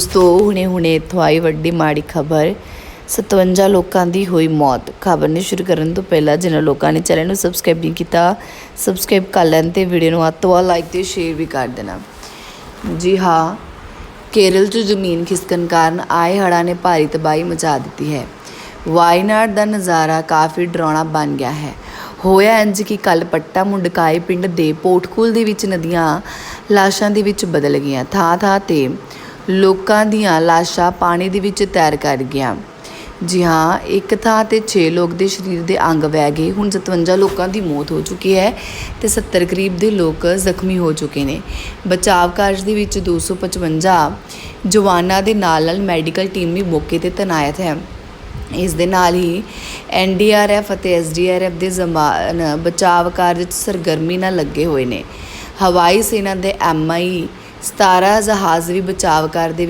ਦੋਸਤੋ, ਹੁਣੇ ਹੁਣੇ ਇੱਥੋਂ ਆਈ ਵੱਡੀ ਮਾੜੀ ਖਬਰ। 57 ਲੋਕਾਂ ਦੀ ਹੋਈ ਮੌਤ। ਖਬਰ ਨੂੰ ਸ਼ੁਰੂ ਕਰਨ ਤੋਂ ਪਹਿਲਾਂ ਜਿਨ੍ਹਾਂ ਲੋਕਾਂ ਨੇ ਚੈਨਲ ਨੂੰ ਸਬਸਕ੍ਰਾਈਬ ਨਹੀਂ ਕੀਤਾ, ਸਬਸਕ੍ਰਾਈਬ ਕਰ ਲੈਣ ਤੇ ਵੀਡੀਓ ਨੂੰ ਅੱਤ ਤੋਂ ਲਾਈਕ ਤੇ ਸ਼ੇਅਰ ਵੀ ਕਰ ਦੇਣਾ। ਜੀ ਹਾਂ, ਕੇਰਲ 'ਚ ਜ਼ਮੀਨ ਖਿਸਕਣ ਕਾਰਨ ਆਏ ਹੜ੍ਹਾਂ ਨੇ ਭਾਰੀ ਤਬਾਹੀ ਮਚਾ ਦਿੱਤੀ ਹੈ। ਵਾਇਨਾਡ ਦਾ ਨਜ਼ਾਰਾ ਕਾਫੀ ਡਰਾਉਣਾ ਬਣ ਗਿਆ ਹੈ। ਹੋਇਆ ਇੰਜ ਕਿ ਕੱਲ ਪੱਟਾ ਮੁੰਡਕਾਈ ਪਿੰਡ ਦੇ ਪੋਟਕੂਲ ਦੇ ਵਿੱਚ ਨਦੀਆਂ ਲਾਸ਼ਾਂ ਦੇ ਵਿੱਚ ਬਦਲ ਗਈਆਂ। ਥਾਂ ਥਾਂ ਤੇ ਲੋਕਾਂ ਦੀਆਂ ਲਾਸ਼ਾਂ ਪਾਣੀ ਦੇ ਵਿੱਚ ਤੈਰ ਕਰ ਗਿਆ ਜੀ ਹਾਂ, ਇੱਕ ਥਾਂ ਤੇ 6 ਲੋਕ ਦੇ ਸਰੀਰ ਦੇ ਅੰਗ ਵਹਿ ਗਏ। ਹੁਣ 57 ਲੋਕਾਂ ਦੀ ਮੌਤ ਹੋ ਚੁੱਕੀ ਹੈ ਤੇ 70 ਕਰੀਬ ਦੇ ਲੋਕ ਜ਼ਖਮੀ ਹੋ ਚੁੱਕੇ ਨੇ। ਬਚਾਵ ਕਾਰਜ ਦੇ ਵਿੱਚ 255 ਜਵਾਨਾਂ ਦੇ ਨਾਲ ਨਾਲ ਮੈਡੀਕਲ ਟੀਮ ਵੀ ਮੌਕੇ ਤੇ ਤੈਨਾਤ ਹੈ। ਇਸ ਦੇ ਨਾਲ ਹੀ ਐਨਡੀਆਰਐਫ ਅਤੇ ਐਸਡੀਆਰਐਫ ਦੇ ਜ਼ਮਾਨ, ਬਚਾਵ ਕਾਰਜ ਵਿੱਚ ਸਰਗਰਮੀ ਨਾਲ ਲੱਗੇ ਹੋਏ ਨੇ। ਹਵਾਈ ਸੈਨਾ ਦੇ ਐਮਆਈ 17 ਜਹਾਜ਼ ਵੀ ਬਚਾਵ ਕਾਰਜ ਦੇ ਵਿੱਚ